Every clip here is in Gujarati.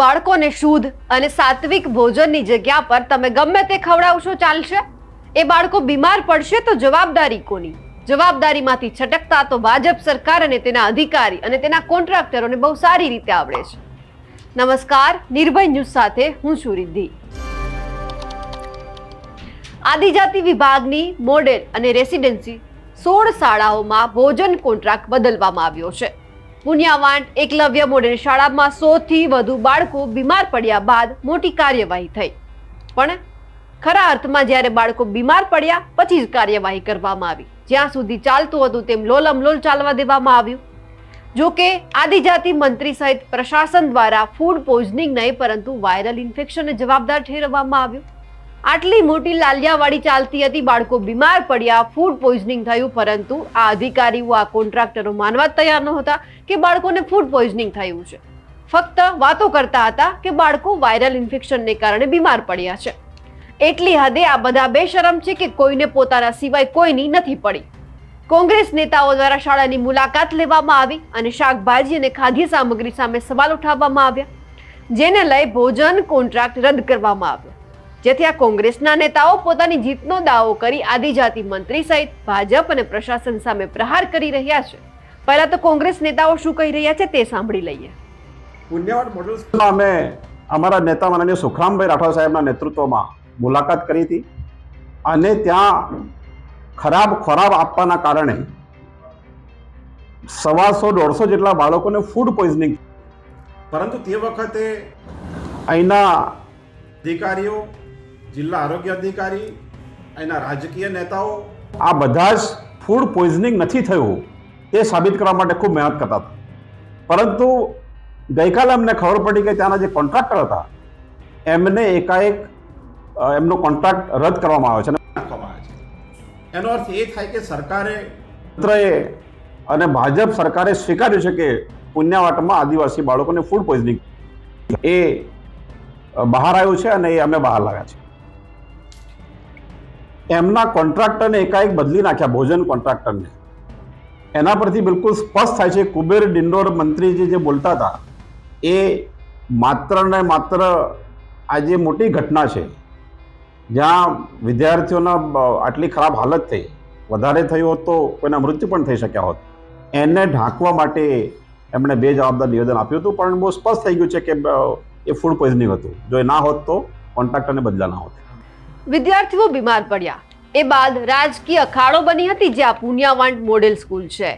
બાળકોને શુદ્ધ અને સાત્વિક ભોજનની જગ્યા પર તમે ગમે તે ખવડાવશો ચાલશે. એ બાળકો બીમાર પડશે તો જવાબદારી કોની? જવાબદારીમાંથી છટકતા તો ભાજપ સરકાર અને તેના અધિકારી અને તેના કોન્ટ્રાક્ટરોને બહુ સારી રીતે આવડે છે. નમસ્કાર, નિર્ભય ન્યૂઝ સાથે હું છું રિદ્ધિ. આદિજાતિ વિભાગની મોડેલ અને રેસિડેન્સી સોળ શાળાઓમાં ભોજન કોન્ટ્રાક્ટ બદલવામાં આવ્યો છે. પુણ્યાવાંટ એકલવ્ય મોડેલ શાળામાં સો થી વધુ બાળકો બીમાર પડ્યા બાદ મોટી કાર્યવાહી થઈ. પણ ખરા અર્થમાં જ્યારે બાળકો બીમાર પડ્યા, પછી જ કાર્યવાહી કરવામાં આવી. જ્યાં સુધી ચાલતું હતું તેમ લોલમલોલ ચાલવા દેવામાં આવ્યું. જો કે આદિજાતિ મંત્રી સહિત પ્રશાસન દ્વારા ફૂડ પોઈઝનિંગ નહીં, પરંતુ વાયરલ ઇન્ફેક્શનને જવાબદાર ઠેરવવામાં આવ્યું. આટલી મોટી લાલિયાવાડી ચાલતી હતી, બાળકો બીમાર પડ્યા ફૂડ પોઈઝનિંગ થયું, પરંતુ આ અધિકારીઓ, આ કોન્ટ્રાક્ટરો માનવા તૈયાર નહોતા કે બાળકોને ફૂડ પોઈઝનિંગ થયું છે. ફક્ત વાતો કરતા હતા કે બાળકો વાયરલ ઇન્ફેક્શનને કારણે બીમાર પડ્યા છે. એટલી હદે આ બધા બેશરમ છે કે કોઈને પોતાના સિવાય કોઈની નથી પડી. કોંગ્રેસ નેતાઓ દ્વારા શાળાની મુલાકાત લેવામાં આવી અને શાકભાજી અને ખાદ્ય સામગ્રી સામે સવાલ ઉઠાવવામાં આવ્યા, જેને લઈ ભોજન કોન્ટ્રાક્ટ રદ કરવામાં આવ્યો. જેથી આ કોંગ્રેસના નેતાઓ પોતાની જીતનો દાવો કરી આદિજાતિ મંત્રી સહિત ભાજપ અને પ્રશાસન સામે પ્રહાર કરી રહ્યા છે. પહેલા તો કોંગ્રેસ નેતાઓ શું કહી રહ્યા છે તે સાંભળી લઈએ. પુણ્યવાડ મોડલ સ્કૂલમાં અમે અમારા નેતા માનનીય સુખરામભાઈ રાઠોડ સાહેબના નેતૃત્વમાં મુલાકાત કરી હતી અને ત્યાં ખરાબ ખોરાક આપવાના કારણે સવાસો દોઢસો જેટલા બાળકોને ફૂડ પોઈઝનિંગ પરંતુ તે વખતે અહીંના અધિકારીઓ જિલ્લા આરોગ્ય અધિકારી એના રાજકીય નેતાઓ. આ બધા જ ફૂડ પોઈઝનિંગ નથી થયું. એ સાબિત કરવા માટે ખૂબ મહેનત કરતા હતા. પરંતુ ગઈકાલે અમને ખબર પડી કે ત્યાંના જે કોન્ટ્રાક્ટર હતા એમને એકાએક એમનો કોન્ટ્રાક્ટ રદ કરવામાં આવ્યો છે. અને નાખવામાં આવે છે. એનો અર્થ એ થાય કે સરકારે તંત્રએ અને ભાજપ સરકારે સ્વીકાર્યું છે કે પુણ્યવાટમાં આદિવાસી બાળકોને ફૂડ પોઈઝનિંગ એ બહાર આવ્યું છે અને એ અમે બહાર લાવ્યા છે. એમના કોન્ટ્રાક્ટરને એકાએક બદલી નાખ્યા, ભોજન કોન્ટ્રાક્ટરને. એના પરથી બિલકુલ સ્પષ્ટ થાય છે, કુબેર ડિંડોર મંત્રીજી જે બોલતા હતા, એ માત્ર ને માત્ર આ જે મોટી ઘટના છે, જ્યાં વિદ્યાર્થીઓના આટલી ખરાબ હાલત થઈ, વધારે થયું હોત તો કોઈના મૃત્યુ પણ થઈ શક્યા હોત. એને ઢાંકવા માટે એમણે બે જવાબદાર નિવેદન આપ્યું હતું, પણ બહુ સ્પષ્ટ થઈ ગયું છે કે એ ફૂડ પોઈઝનિંગ હતું. જો એ ના હોત તો કોન્ટ્રાક્ટરને બદલા ના હોત. વિદ્યાર્થીઓ બીમાર પડ્યા. એ બાદ રાજકીય અખાડો બની હતી જ્યાં પુનિયાવાંટ મોડેલ સ્કૂલ છે.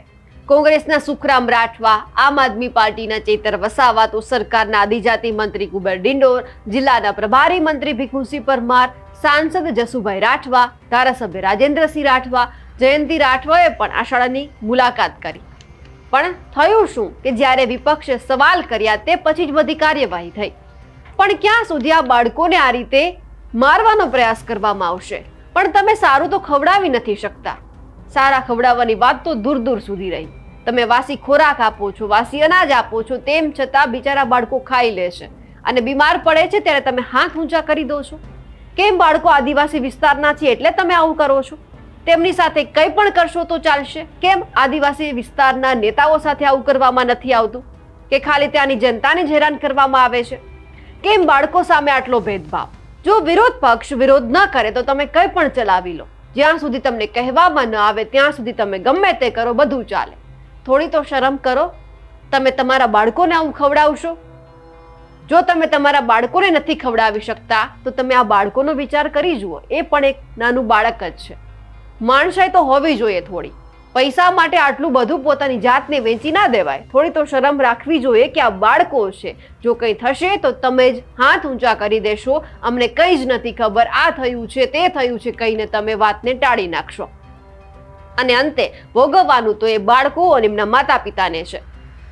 કોંગ્રેસના સુખરામ રાઠવા, આમ આદમી પાર્ટીના ચેતર વસાવા તો સરકારના આદિજાતિ મંત્રી કુબેર ડિંડોર, જિલ્લાના પ્રભારી મંત્રી ભીખુસિંહ પરમાર, સાંસદ જસુભાઈ રાઠવા, ધારાસભ્ય રાજેન્દ્રસિંહ રાઠવા, જયંતિ રાઠવાએ પણ આ શાળાની મુલાકાત કરી. પણ થયું શું કે જ્યારે વિપક્ષે સવાલ કર્યા તે પછી જ બધી કાર્યવાહી થઈ. પણ ક્યાં સુધી આ બાળકોને આ રીતે મારવાનો પ્રયાસ કરવામાં આવશે. પણ તમે સારું તો ખવડાવી નથી શકતા. સારા ખવડાવવાની વાત તો દૂર દૂર સુધી રહી. તમે વાસી ખોરાક આપો છો, વાસી અનાજ આપો છો, તેમ છતાં બિચારા બાળકો ખાઈ લે છે. અને બીમાર પડે છે ત્યારે તમે હાથ ઊંચા કરી દો છો. કેમ બાળકો આદિવાસી વિસ્તારના છે એટલે તમે આવું કરો છો? તેમની સાથે કંઈ પણ કરશો તો ચાલશે. કેમ? આદિવાસી વિસ્તારના નેતાઓ સાથે આવું કરવામાં નથી આવતું? કે ખાલી ત્યાંની જનતાને જ હેરાન કરવામાં આવે છે? કેમ બાળકો સામે આટલો ભેદભાવ? જો વિરોધ પક્ષ વિરોધ ન કરે તો તમે કંઈ પણ ચલાવી લો. જ્યાં સુધી તમને કહેવામાં ન આવે, ત્યાં સુધી તમે ગમે તે કરો, બધું ચાલે. થોડી તો શરમ કરો. તમે તમારા બાળકોને આવું ખવડાવશો? જો તમે તમારા બાળકોને નથી ખવડાવી શકતા, તો તમે આ બાળકોનો વિચાર કરી જુઓ. એ પણ એક નાનું બાળક જ છે. માણસાઈ તો હોવી જોઈએ થોડી. પૈસા માટે આટલું બધું પોતાની જાતને વેચી ના દેવાય. થોડી તો શરમ રાખવી જોઈએ કે આ બાળકો છે. જો કંઈ થશે તો તમે જ હાથ ઊંચા કરી દેશો. અમને કંઈ જ નથી ખબર. આ થયું છે, તે થયું છે કહીને તમે વાતને ટાળી નાખશો. અને અંતે, ભોગવવાનું તો એ બાળકો અને એમના માતા પિતાને છે.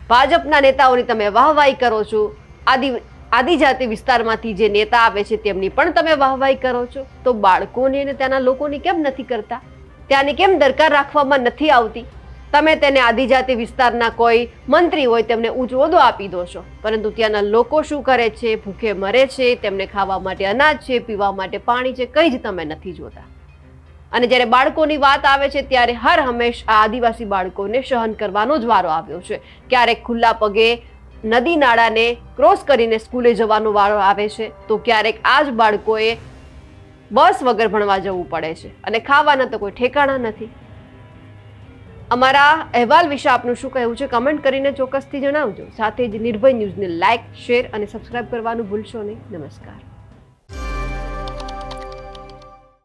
ભાજપના નેતાઓની તમે વાહવાહી કરો છો. આદિ, આદિજાતિ વિસ્તારમાંથી જે નેતા આવે છે તેમની પણ તમે વાહવાહી કરો છો. તો બાળકોને અને ત્યાંના લોકોની કેમ નથી કરતા? ત્યાંની કેમ દરકાર રાખવામાં નથી આવતી? તમે તેને આદિજાતિ વિસ્તારના કોઈ મંત્રી હોય તેમને ઊંચો હોદ્દો આપી દો છો. પરંતુ ત્યાંના લોકો શું કરે છે? ભૂખે મરે છે, તેમને ખાવા માટે અનાજ છે, પીવા માટે પાણી છે, કંઈ જ તમે નથી જોતા. અને જ્યારે બાળકોની વાત આવે છે, ત્યારે હર હંમેશ આ આદિવાસી બાળકોને સહન કરવાનો જ વારો આવ્યો છે. ક્યારેક ખુલ્લા પગે નદી નાળાને ક્રોસ કરીને સ્કૂલે જવાનો વારો આવે છે, તો ક્યારેક આ જ બાળકોએ બસ વગર ભણવા જવું પડે છે. અને ખાવાના તો કોઈ ઠેકાણા નથી. અમારા અહેવાલ વિશે આપનું શું કહેવું છે કમેન્ટ કરીને ચોક્કસથી જણાવજો. સાથે જ નિર્ભય ન્યૂઝને લાઇક શેર અને સબસ્ક્રાઇબ કરવાનું ભૂલશો નહીં. નમસ્કાર.